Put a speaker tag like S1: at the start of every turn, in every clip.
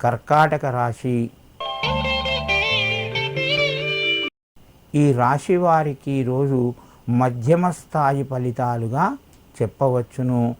S1: కర్కాటక రాశి. ఈ రాశి వారికి ఈరోజు మధ్యమ స్థాయి ఫలితాలుగా చెప్పవచ్చును.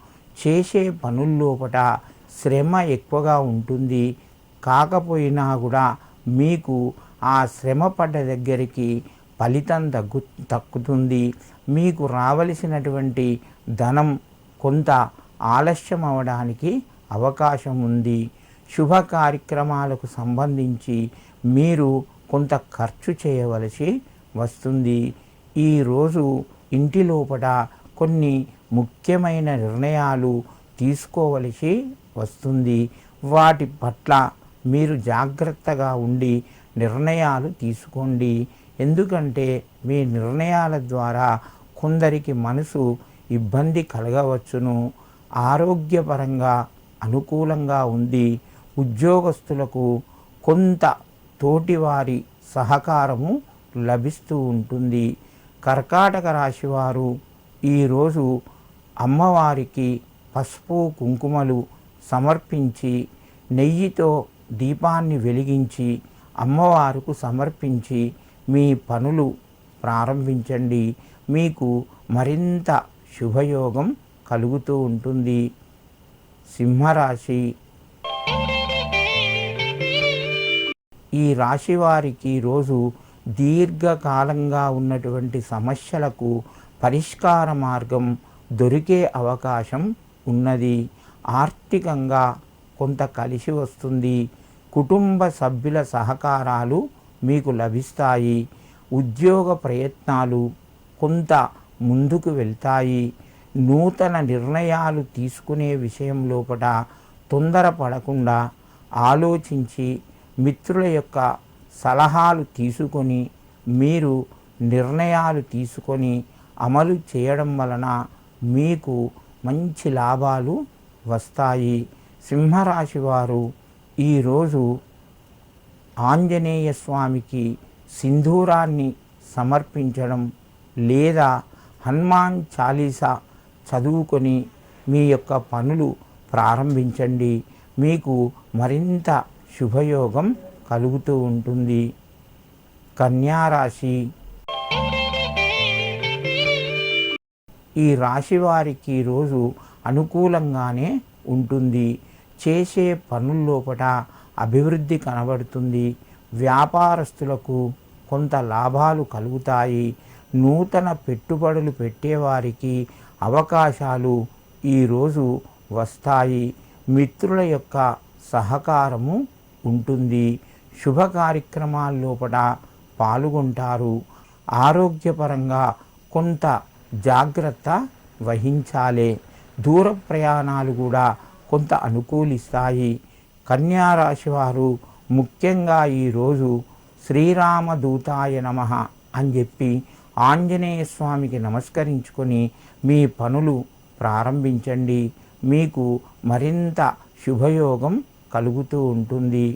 S1: చేసే పనుల్లోపట శ్రమ ఎక్కువగా ఉంటుంది. కాకపోయినా కూడా మీకు ఆ శ్రమ పడ్డ దగ్గరికి ఫలితం తగ్గు తక్కుతుంది మీకు రావలసినటువంటి ధనం కొంత ఆలస్యం అవడానికి అవకాశం ఉంది. శుభ కార్యక్రమాలకు సంబంధించి మీరు కొంత ఖర్చు చేయవలసి వస్తుంది. ఈరోజు ఇంటి లోపల కొన్ని ముఖ్యమైన నిర్ణయాలు తీసుకోవలసి వస్తుంది. వాటి పట్ల మీరు జాగ్రత్తగా ఉండి నిర్ణయాలు తీసుకోండి. ఎందుకంటే మీ నిర్ణయాల ద్వారా కొందరికి మనసు ఇబ్బంది కలగవచ్చును. ఆరోగ్యపరంగా అనుకూలంగా ఉంది. ఉద్యోగస్తులకు కొంత తోటివారి సహకారము లభిస్తూ ఉంటుంది. కర్కాటక రాశివారు ఈరోజు అమ్మవారికి పసుపు కుంకుమలు సమర్పించి నెయ్యితో దీపాన్ని వెలిగించి అమ్మవారుకు సమర్పించి మీ పనులు ప్రారంభించండి. మీకు మరింత శుభయోగం కలుగుతూ ఉంటుంది. సింహరాశి ఈ రాశి వారికి రోజు దీర్ఘకాలంగా ఉన్నటువంటి సమస్యలకు పరిష్కార మార్గం దొరికే అవకాశం ఉన్నది. ఆర్థికంగా కొంత కలిసి వస్తుంది. కుటుంబ సభ్యుల సహకారాలు మీకు లభిస్తాయి. ఉద్యోగ ప్రయత్నాలు కొంత ముందుకు వెళ్తాయి. నూతన నిర్ణయాలు తీసుకునే విషయం లోపల తొందరపడకుండా ఆలోచించి మిత్రుల యొక్క సలహాలు తీసుకొని మీరు నిర్ణయాలు తీసుకొని అమలు చేయడం వలన మీకు మంచి లాభాలు వస్తాయి. సింహరాశి వారు ఈరోజు ఆంజనేయ స్వామికి సింధూరాన్ని సమర్పించడం లేదా హనుమాన్ చాలీసా చదువుకొని మీ యొక్క పనులు ప్రారంభించండి. మీకు మరింత శుభయోగం కలుగుతూ ఉంటుంది. కన్యారాశి. ఈ రాశి వారికి రోజు అనుకూలంగానే ఉంటుంది. చేసే పనుల్లోపట అభివృద్ధి కనబడుతుంది. వ్యాపారస్తులకు కొంత లాభాలు కలుగుతాయి. నూతన పెట్టుబడులు పెట్టేవారికి అవకాశాలు ఈరోజు వస్తాయి. మిత్రుల యొక్క సహకారము ఉంటుంది. శుభ కార్యక్రమాల లోపల పాల్గొంటారు. ఆరోగ్యపరంగా కొంత జాగ్రత్త వహించాలి. దూర ప్రయాణాలు కూడా కొంత అనుకూలిస్తాయి. కన్యారాశి వారు ముఖ్యంగా ఈరోజు శ్రీరామదూతాయ నమ అని చెప్పి ఆంజనేయ స్వామికి నమస్కరించుకొని మీ పనులు ప్రారంభించండి. మీకు మరింత శుభయోగం కలుగుతూ ఉంటుంది.